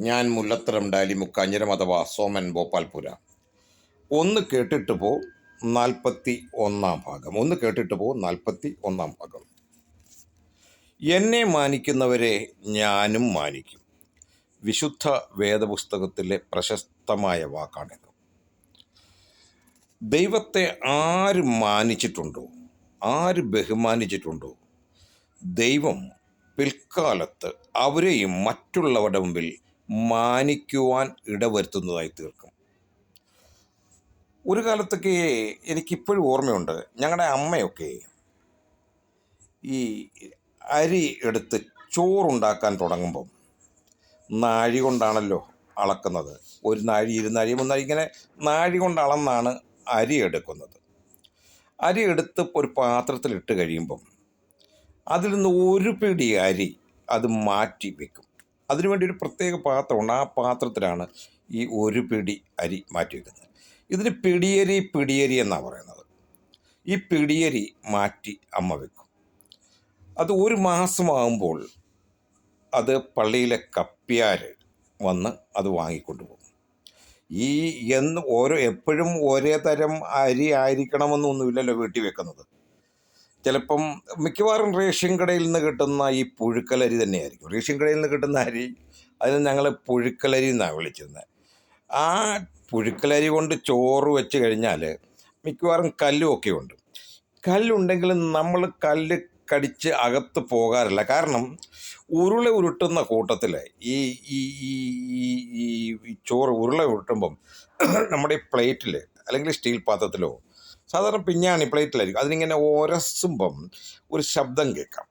ഞാൻ മുല്ലത്തരം ഡാലിമുക്കാഞ്ഞിരം അഥവാ സോമൻ ഭോപ്പാൽപുര. ഒന്ന് കേട്ടിട്ട് പോ നാൽപ്പത്തി ഒന്നാം ഭാഗം. ഒന്ന് കേട്ടിട്ട് പോ നാൽപ്പത്തി ഒന്നാം ഭാഗം. എന്നെ മാനിക്കുന്നവരെ ഞാനും മാനിക്കും. വിശുദ്ധ വേദപുസ്തകത്തിലെ പ്രശസ്തമായ വാക്കാണിത്. ദൈവത്തെ ആര് മാനിച്ചിട്ടുണ്ടോ? ആര് ബഹുമാനിച്ചിട്ടുണ്ടോ? ദൈവം പിൽക്കാലത്ത് അവരെയും മറ്റുള്ളവരുടെ മുമ്പിൽ മാനിക്കുവാൻ ഇടവരുത്തുന്നതായി തീർക്കും. ഒരു കാലത്തൊക്കെ എനിക്കിപ്പോഴും ഓർമ്മയുണ്ട്. ഞങ്ങളുടെ അമ്മയൊക്കെ ഈ അരി എടുത്ത് ചോറുണ്ടാക്കാൻ തുടങ്ങുമ്പം നാഴി കൊണ്ടാണല്ലോ അളക്കുന്നത്. ഒരു നാഴി ഇരുനാഴി മൂന്നാഴി ഇങ്ങനെ നാഴി കൊണ്ട് അളന്നാണ് അരി എടുക്കുന്നത്. അരി എടുത്ത് ഒരു പാത്രത്തിലിട്ട് കഴിയുമ്പം അതിൽ നിന്ന് ഒരു പിടി അരി അത് മാറ്റി വെക്കും. അതിനുവേണ്ടി ഒരു പ്രത്യേക പാത്രമുണ്ട്. ആ പാത്രത്തിലാണ് ഈ ഒരു പിടി അരി മാറ്റി വെക്കുന്നത് ഇതിന് പിടിയരി പിടിയരി എന്നാണ് പറയുന്നത്. ഈ പിടിയരി മാറ്റി അമ്മ വെക്കും. അത് ഒരു മാസമാകുമ്പോൾ അത് പള്ളിയിലെ കപ്പ്യാർ വന്ന് അത് വാങ്ങിക്കൊണ്ടുപോകും. ഈ എന്ന് ഓരോ എപ്പോഴും ഒരേ തരം അരി ആയിരിക്കണമെന്നൊന്നുമില്ലല്ലോ വീട്ടിൽ വെക്കുന്നത്. ചിലപ്പം മിക്കവാറും റേഷൻ കടയിൽ നിന്ന് കിട്ടുന്ന ഈ പുഴുക്കലരി തന്നെയായിരിക്കും. റേഷൻ കടയിൽ നിന്ന് കിട്ടുന്ന അരി അതിന് ഞങ്ങൾ പുഴുക്കലരി എന്നാണ് വിളിച്ചിരുന്നത്. ആ പുഴുക്കലരി കൊണ്ട് ചോറ് വെച്ച് കഴിഞ്ഞാൽ മിക്കവാറും കല്ലുമൊക്കെ ഉണ്ട്. കല്ലുണ്ടെങ്കിലും നമ്മൾ കല്ല് കടിച്ച് അകത്ത് പോകാറില്ല. കാരണം ഉരുള ഉരുട്ടുന്ന കൂട്ടത്തിൽ ഈ ഈ ഈ ഈ- ചോറ് ഉരുള ഉരുട്ടുമ്പം നമ്മുടെ പ്ലേറ്റിൽ അല്ലെങ്കിൽ സ്റ്റീൽ പാത്രത്തിലോ സാധാരണ പിഞ്ഞാണി പ്ലേറ്റിലായിരിക്കും. അതിനിങ്ങനെ ഒരസുമ്പം ഒരു ശബ്ദം കേൾക്കാം.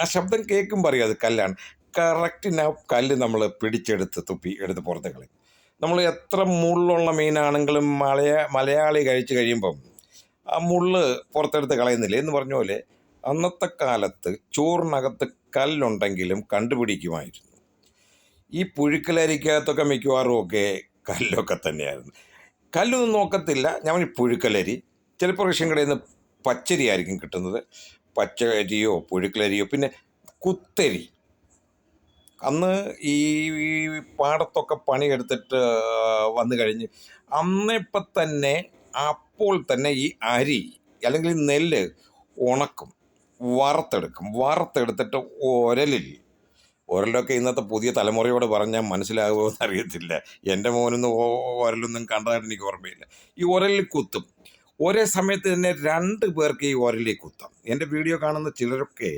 ആ ശബ്ദം കേൾക്കുമ്പോൾ അറിയാം അത് കല്ലാണ്. കറക്റ്റിന് ആ കല്ല് നമ്മൾ പിടിച്ചെടുത്ത് തുപ്പി എടുത്ത് പുറത്ത് കളയും. നമ്മൾ എത്ര മുള്ളുള്ള മീനാണെങ്കിലും മലയ മലയാളി കഴിച്ചു കഴിയുമ്പം ആ മുള്ള് പുറത്തെടുത്ത് കളയുന്നില്ല എന്ന് പറഞ്ഞ പോലെ അന്നത്തെ കാലത്ത് ചോറിനകത്ത് കല്ലുണ്ടെങ്കിലും കണ്ടുപിടിക്കുമായിരുന്നു. ഈ പുഴുക്കലരിക്കകത്തൊക്കെ മിക്കവാറും ഒക്കെ കല്ലൊക്കെ തന്നെയായിരുന്നു. കല്ലൊന്നും നോക്കത്തില്ല. ഞാൻ പുഴുക്കലരി. ചിലപ്പോൾ റേഷൻ കടയിൽ നിന്ന് പച്ചരി ആയിരിക്കും കിട്ടുന്നത്. പച്ചരിയോ പുഴുക്കലരിയോ പിന്നെ കുത്തരി. അന്ന് ഈ പാടത്തൊക്കെ പണിയെടുത്തിട്ട് വന്നു കഴിഞ്ഞ് അന്നിപ്പം തന്നെ അപ്പോൾ തന്നെ ഈ അരി അല്ലെങ്കിൽ നെല്ല് ഉണക്കും വറുത്തെടുക്കും. വറുത്തെടുത്തിട്ട് ഒരലിൽ ഒരലൊക്കെ ഇന്നത്തെ പുതിയ തലമുറയോട് പറഞ്ഞാൽ മനസ്സിലാകുമോ എന്നറിയത്തില്ല എന്റെ മോനൊന്നും ഉരലൊന്നും കണ്ടതായിട്ട് എനിക്ക് ഓർമ്മയില്ല. ഈ ഒരലിൽ കുത്തും. ഒരേ സമയത്ത് തന്നെ രണ്ട് പേർക്ക് ഈ ഓരലി കുത്താം. എന്റെ വീഡിയോ കാണുന്ന ചിലരൊക്കെ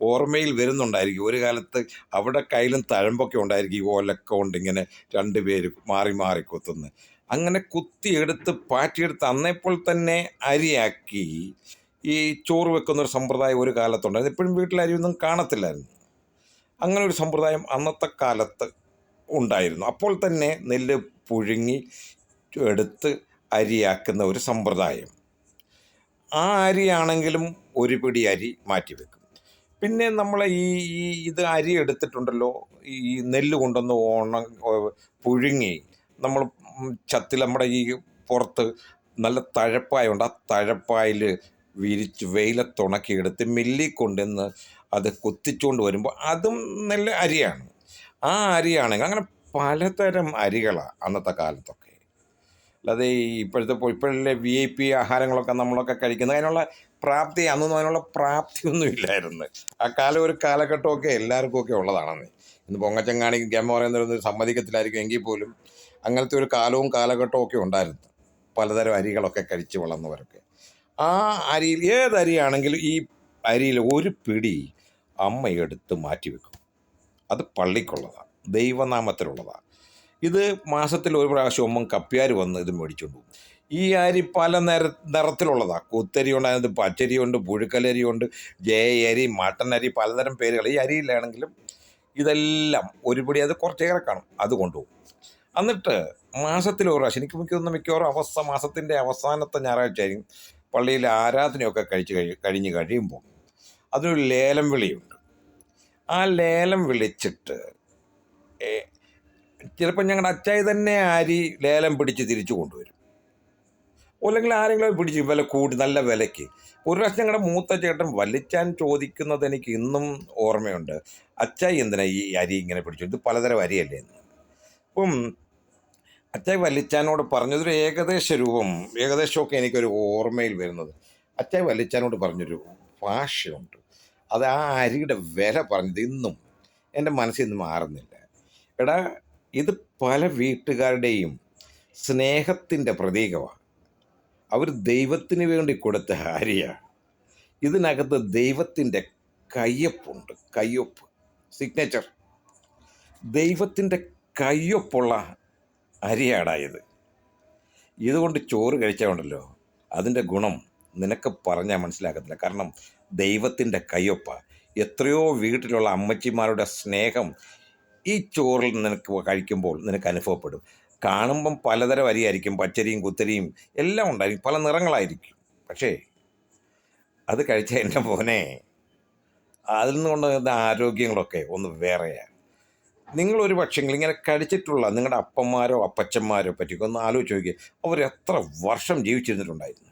ഓർമ്മയിൽ വരുന്നുണ്ടായിരിക്കും. ഒരു കാലത്ത് അവിടെ കയ്യിലും തഴമ്പൊക്കെ ഉണ്ടായിരിക്കും. ഈ ഓലൊക്കെ കൊണ്ട് ഇങ്ങനെ രണ്ട് പേര് മാറി മാറി കുത്തുന്നു അങ്ങനെ കുത്തിയെടുത്ത് പാറ്റിയെടുത്ത് അന്നേപ്പോൾ തന്നെ അരിയാക്കി ഈ ചോറ് വെക്കുന്ന ഒരു സമ്പ്രദായം ഒരു കാലത്തുണ്ടായിരുന്നു. ഇപ്പോഴും വീട്ടിൽ അരിയൊന്നും കാണത്തില്ലായിരുന്നു. അങ്ങനെ ഒരു സമ്പ്രദായം അന്നത്തെ കാലത്ത് ഉണ്ടായിരുന്നു. അപ്പോൾ തന്നെ നെല്ല് പുഴുങ്ങി എടുത്ത് അരിയാക്കുന്ന ഒരു സമ്പ്രദായം. ആ അരിയാണെങ്കിലും ഒരു പിടി അരി മാറ്റി വെക്കും പിന്നെ നമ്മൾ ഈ ഈ ഇത് അരി എടുത്തിട്ടുണ്ടല്ലോ ഈ നെല്ല് കൊണ്ടുവന്ന് ഓണ പുഴുങ്ങി നമ്മൾ ചത്തിൽ നമ്മുടെ ഈ പുറത്ത് നല്ല തഴപ്പായുണ്ട്. ആ തഴപ്പായിൽ വിരിച്ച് വെയിലത്തുണക്കിയെടുത്ത് മില്ലി കൊണ്ടുവന്ന് അത് കൊത്തിച്ചുകൊണ്ട് വരുമ്പോൾ അതും നല്ല അരിയാണ്. ആ അരിയാണെങ്കിൽ അങ്ങനെ പലതരം അരികളാണ് അന്നത്തെ കാലത്തൊക്കെ. അല്ലാതെ ഈ ഇപ്പോഴത്തെ വി ഐ പി ആഹാരങ്ങളൊക്കെ നമ്മളൊക്കെ കഴിക്കുന്നത്. അതിനുള്ള പ്രാപ്തി അന്നൊന്നും അതിനുള്ള പ്രാപ്തിയൊന്നും ഇല്ലായിരുന്നു. ആ കാലം ഒരു കാലഘട്ടമൊക്കെ എല്ലാവർക്കും ഒക്കെ ഉള്ളതാണെന്ന്. ഇന്ന് പൊങ്ങച്ചങ്ങാണി ഗമ്മ പറയുന്നൊരു സമ്മതിക്കത്തിലായിരിക്കും എങ്കിൽ പോലും അങ്ങനത്തെ ഒരു കാലവും കാലഘട്ടവും ഒക്കെ ഉണ്ടായിരുന്നു. പലതരം അരികളൊക്കെ കഴിച്ച് വളർന്നവരൊക്കെ. ആ അരിയിൽ ഏത് അരിയാണെങ്കിലും ഈ അരിയിൽ ഒരു പിടി അമ്മ എടുത്ത് മാറ്റി വെക്കും അത് പള്ളിക്കുള്ളതാണ് ദൈവനാമത്തിലുള്ളതാണ്. ഇത് മാസത്തിൽ ഒരു പ്രാവശ്യം ഉമ്മൻ കപ്പ്യാർ വന്ന് ഇത് മേടിച്ചുകൊണ്ട് ഈ അരി പല നിര നിറത്തിലുള്ളതാണ് കുത്തരിയുണ്ട് അതിനകത്ത് പച്ചരി ഉണ്ട് പുഴുക്കലരി ഉണ്ട് ജയ അരി മട്ടൻ അരി പലതരം പേരുകൾ. ഈ അരിയിലാണെങ്കിലും ഇതെല്ലാം ഒരുപടി അത് കുറച്ചേറെ കാണും. അത് കൊണ്ടുപോകും. എന്നിട്ട് മാസത്തിൽ ഒരു പ്രാവശ്യം എനിക്ക് മിക്കൊന്ന് മിക്കവാറും അവസ്ഥ മാസത്തിന്റെ അവസാനത്തെ ഞായറാഴ്ച ആയിരിക്കും. പള്ളിയിൽ ആരാധനയൊക്കെ കഴിച്ച് കഴി കഴിഞ്ഞ് കഴിയുമ്പോൾ അതിനൊരു ലേലം വിളിയുണ്ട്. ആ ലേലം വിളിച്ചിട്ട് ചിലപ്പോൾ ഞങ്ങളുടെ അച്ചായി തന്നെ ആരി ലേലം പിടിച്ച് തിരിച്ചു കൊണ്ടുവരും. അല്ലെങ്കിൽ ആരെങ്കിലും പിടിച്ച് വില കൂടി നല്ല വിലയ്ക്ക്. ഒരു പ്രാവശ്യം ഞങ്ങളുടെ മൂത്ത ചേട്ടൻ വലിച്ചാൻ ചോദിക്കുന്നത് എനിക്ക് ഇന്നും ഓർമ്മയുണ്ട്. അച്ചായി എന്തിനാ ഈ അരി ഇങ്ങനെ പിടിച്ചു ഇത് പലതരം അരിയല്ലേ എന്ന്. അപ്പം അച്ചായി വലിച്ചാനോട് പറഞ്ഞതൊരു ഏകദേശ രൂപം ഏകദേശമൊക്കെ എനിക്കൊരു ഓർമ്മയിൽ വരുന്നത്. അച്ചായി വലിച്ചാനോട് പറഞ്ഞൊരു ഭാഷയുണ്ട് അത് ആ അരിയുടെ വില പറഞ്ഞത് ഇന്നും എന്റെ മനസ്സിൽ നിന്ന് മാറുന്നില്ല. എടാ ഇത് പല വീട്ടുകാരുടെയും സ്നേഹത്തിന്റെ പ്രതീകമാണ്. അവർ ദൈവത്തിന് വേണ്ടി കൊടുത്ത ഹാരിയാണ്. ഇതിനകത്ത് ദൈവത്തിന്റെ കയ്യൊപ്പുണ്ട് കയ്യൊപ്പ് സിഗ്നേച്ചർ ദൈവത്തിന്റെ കയ്യൊപ്പുള്ള അരിയാടായത് ഇതുകൊണ്ട് ചോറ് കഴിച്ചാലുണ്ടല്ലോ അതിന്റെ ഗുണം നിനക്ക് പറഞ്ഞാൽ മനസ്സിലാക്കത്തില്ല കാരണം ദൈവത്തിന്റെ കയ്യൊപ്പ. എത്രയോ വീട്ടിലുള്ള അമ്മച്ചിമാരുടെ സ്നേഹം ഈ ചോറിൽ നിനക്ക് കഴിക്കുമ്പോൾ നിനക്ക് അനുഭവപ്പെടും. കാണുമ്പം പലതരം അരിയായിരിക്കും. പച്ചരിയും കുത്തരിയും എല്ലാം ഉണ്ടായിരിക്കും. പല നിറങ്ങളായിരിക്കും. പക്ഷേ അത് കഴിച്ച എന്റെ മോനെ അതിൽ നിന്ന് കൊണ്ടുവരുന്ന ആരോഗ്യങ്ങളൊക്കെ ഒന്ന് വേറെയാണ്. നിങ്ങളൊരു പക്ഷെങ്കിൽ ഇങ്ങനെ കഴിച്ചിട്ടുള്ള നിങ്ങളുടെ അപ്പന്മാരോ അപ്പച്ചന്മാരോ പറ്റിയൊക്കെ ഒന്ന് ആലോചിച്ച് നോക്കിയാൽ അവർ എത്ര വർഷം ജീവിച്ചിരുന്നിട്ടുണ്ടായിരുന്നു.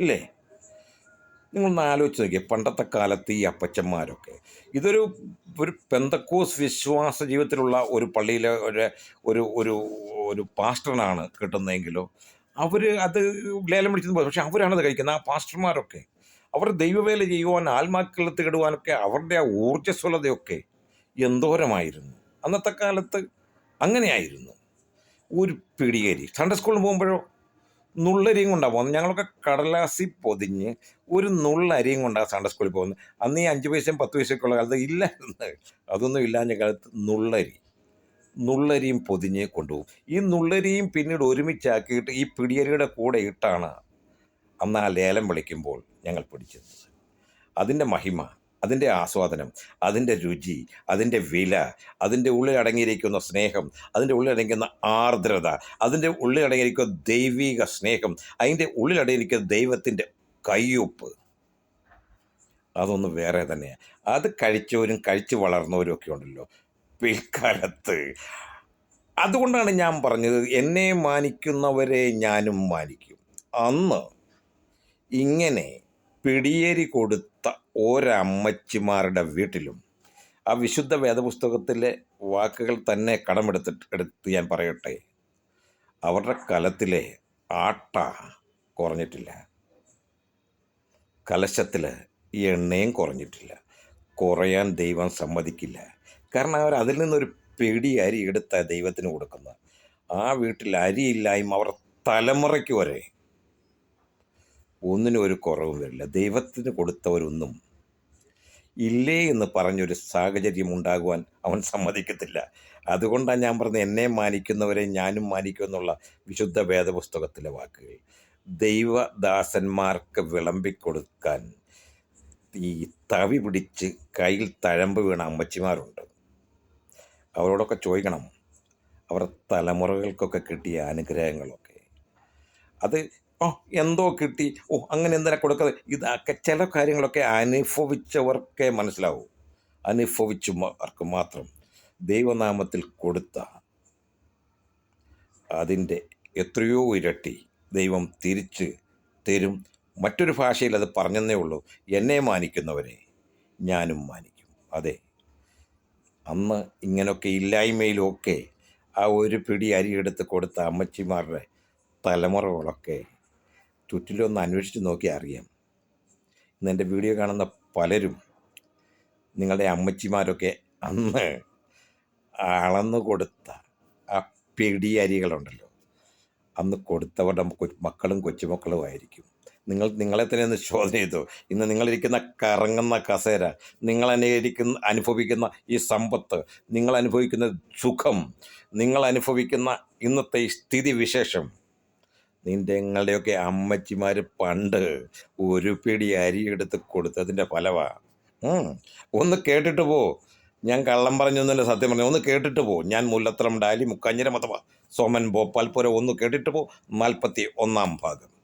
ഇല്ലേ? നിങ്ങളൊന്ന് ആലോചിച്ച് നോക്കിയേ പണ്ടത്തെ കാലത്ത് ഈ അപ്പച്ചന്മാരൊക്കെ ഇതൊരു ഒരു പെന്തക്കോസ് വിശ്വാസ ജീവിതത്തിലുള്ള ഒരു പള്ളിയിലെ ഒരു ഒരു ഒരു ഒരു പാസ്റ്ററിനാണ് കിട്ടുന്നതെങ്കിലോ അവർ അത് ലേലം പിടിച്ചത് പക്ഷെ അവരാണത് കഴിക്കുന്നത് ആ പാസ്റ്റർമാരൊക്കെ. അവർ ദൈവവേല ചെയ്യുവാൻ ആത്മാക്കളെ തേടുവാനൊക്കെ അവരുടെ ആ ഊർജസ്വലതയൊക്കെ എന്തോരമായിരുന്നു. അന്നത്തെ കാലത്ത് അങ്ങനെയായിരുന്നു. ഒരു പിടിയേരി സൺഡേ സ്കൂളിൽ പോകുമ്പോഴോ നുള്ളരിയും കൊണ്ടാണ് പോകുന്നത്. ഞങ്ങളൊക്കെ കടലാസി പൊതിഞ്ഞ് ഒരു നുള്ളരിയും കൊണ്ടാണ് സൺഡേ സ്കൂളിൽ പോകുന്നത്. അന്ന് ഈ അഞ്ച് പൈസയും പത്ത് പൈസയൊക്കെ ഉള്ള കാലത്ത് ഇല്ലായിരുന്നു. അതൊന്നും ഇല്ലാഞ്ഞ കാലത്ത് നുള്ളരി. നുള്ളരിയും പൊതിഞ്ഞ് കൊണ്ടുപോകും. ഈ നുള്ളരിയും പിന്നീട് ഒരുമിച്ചാക്കിയിട്ട് ഈ പിടിയരിയുടെ കൂടെ ഇട്ടാണ് അന്ന് ആ ലേലം വിളിക്കുമ്പോൾ ഞങ്ങൾ പിടിച്ചത്. അതിന്റെ മഹിമ അതിന്റെ ആസ്വാദനം അതിന്റെ രുചി അതിന്റെ വില അതിന്റെ ഉള്ളിൽ അടങ്ങിയിരിക്കുന്ന സ്നേഹം അതിന്റെ ഉള്ളിൽ അടങ്ങിയിരിക്കുന്ന ആർദ്രത അതിന്റെ ഉള്ളിൽ അടങ്ങിയിരിക്കുന്ന ദൈവിക സ്നേഹം അതിന്റെ ഉള്ളിൽ അടങ്ങിയിരിക്കുന്ന ദൈവത്തിന്റെ കയ്യൊപ്പ്. അതൊന്ന് വേറെ തന്നെയാണ് അത് കഴിച്ചവരും കഴിച്ചു വളർന്നവരും ഒക്കെ ഉണ്ടല്ലോ പിൽക്കാലത്ത്. അതുകൊണ്ടാണ് ഞാൻ പറഞ്ഞത് എന്നെ മാനിക്കുന്നവരെ ഞാനും മാനിക്കും. അന്ന് ഇങ്ങനെ പിടിയേരി കൊടുത്ത ഒരമ്മച്ചിമാരുടെ വീട്ടിലും ആ വിശുദ്ധ വേദപുസ്തകത്തിലെ വാക്കുകൾ തന്നെ കടമെടുത്തിട്ട് എടുത്ത് ഞാൻ പറയട്ടെ. അവരുടെ കലത്തിലെ ആട്ട കുറഞ്ഞിട്ടില്ല. കലശത്തിൽ എണ്ണയും കുറഞ്ഞിട്ടില്ല. കുറയാൻ ദൈവം സമ്മതിക്കില്ല. കാരണം അവർ അതിൽ നിന്നൊരു പിടി അരി എടുത്ത ദൈവത്തിന് കൊടുക്കുന്നത്. ആ വീട്ടിൽ അരിയില്ലായ്മ അവർ തലമുറയ്ക്ക് വരെ ഒന്നിനും ഒരു കുറവും വരില്ല. ദൈവത്തിന് കൊടുത്തവരൊന്നും ഇല്ലേ എന്ന് പറഞ്ഞൊരു സാഹചര്യം ഉണ്ടാകുവാൻ അവൻ സമ്മതിക്കത്തില്ല. അതുകൊണ്ടാണ് ഞാൻ പറഞ്ഞത് എന്നെ മാനിക്കുന്നവരെ ഞാനും മാനിക്കും എന്നുള്ള വിശുദ്ധ വേദപുസ്തകത്തിലെ വാക്കുകൾ. ദൈവദാസന്മാർക്ക് വിളമ്പിക്കൊടുക്കാൻ ഈ തവി പിടിച്ച് കയ്യിൽ തഴമ്പ് വീണ അമ്മച്ചിമാരുണ്ട്. അവരോടൊക്കെ ചോദിക്കണം. അവരുടെ തലമുറകൾക്കൊക്കെ കിട്ടിയ അനുഗ്രഹങ്ങളൊക്കെ. അത് ഓ എന്തോ കിട്ടി. ഓ അങ്ങനെ എന്തിനാ കൊടുക്കുന്നത് ഇതൊക്കെ ചില കാര്യങ്ങളൊക്കെ അനുഭവിച്ചവർക്കേ മനസ്സിലാവൂ. അനുഭവിച്ചവർക്ക് മാത്രം. ദൈവനാമത്തിൽ കൊടുത്ത അതിന്റെ എത്രയോ ഇരട്ടി ദൈവം തിരിച്ച് തരും. മറ്റൊരു ഭാഷയിൽ അത് പറഞ്ഞെന്നേ ഉള്ളൂ. എന്നെ മാനിക്കുന്നവരെ ഞാനും മാനിക്കും. അതെ. അന്ന് ഇങ്ങനെയൊക്കെ ഇല്ലായ്മയിലൊക്കെ ആ ഒരു പിടി അരിയെടുത്ത് കൊടുത്ത അമ്മച്ചിമാരുടെ തലമുറകളൊക്കെ ചുറ്റിലൊന്ന് അന്വേഷിച്ച് നോക്കിയാൽ അറിയാം. ഇന്ന് എന്റെ വീഡിയോ കാണുന്ന പലരും നിങ്ങളുടെ അമ്മച്ചിമാരൊക്കെ അന്ന് അളന്നു കൊടുത്ത ആ പിടിയരികളുണ്ടല്ലോ അന്ന് കൊടുത്തവരുടെ മക്കളും കൊച്ചുമക്കളും ആയിരിക്കും. നിങ്ങൾ നിങ്ങളെ തന്നെ ഒന്ന് ചോദന ചെയ്തു? ഇന്ന് നിങ്ങളിരിക്കുന്ന കറങ്ങുന്ന കസേര നിങ്ങൾ അനുകരിക്കുന്ന അനുഭവിക്കുന്ന ഈ സമ്പത്ത് നിങ്ങൾ അനുഭവിക്കുന്ന സുഖം നിങ്ങൾ അനുഭവിക്കുന്ന ഇന്നത്തെ ഈ സ്ഥിതി വിശേഷം നിന്റെ നിങ്ങളുടെയൊക്കെ അമ്മച്ചിമാർ പണ്ട് ഒരു പിടി അരി എടുത്ത് കൊടുത്തതിന്റെ ഫലവാ. ഒന്ന് കേട്ടിട്ട് പോ. ഞാൻ കള്ളം പറഞ്ഞൊന്നുമില്ല സത്യം പറഞ്ഞു. ഒന്ന് കേട്ടിട്ട് പോ. ഞാൻ മുല്ലത്രം ഡാലി മുക്കാഞ്ഞിര അഥവാ സോമൻ ഭോപ്പാൽപുര ഒന്ന് കേട്ടിട്ട് പോ. നാൽപ്പത്തി ഒന്നാം ഭാഗം.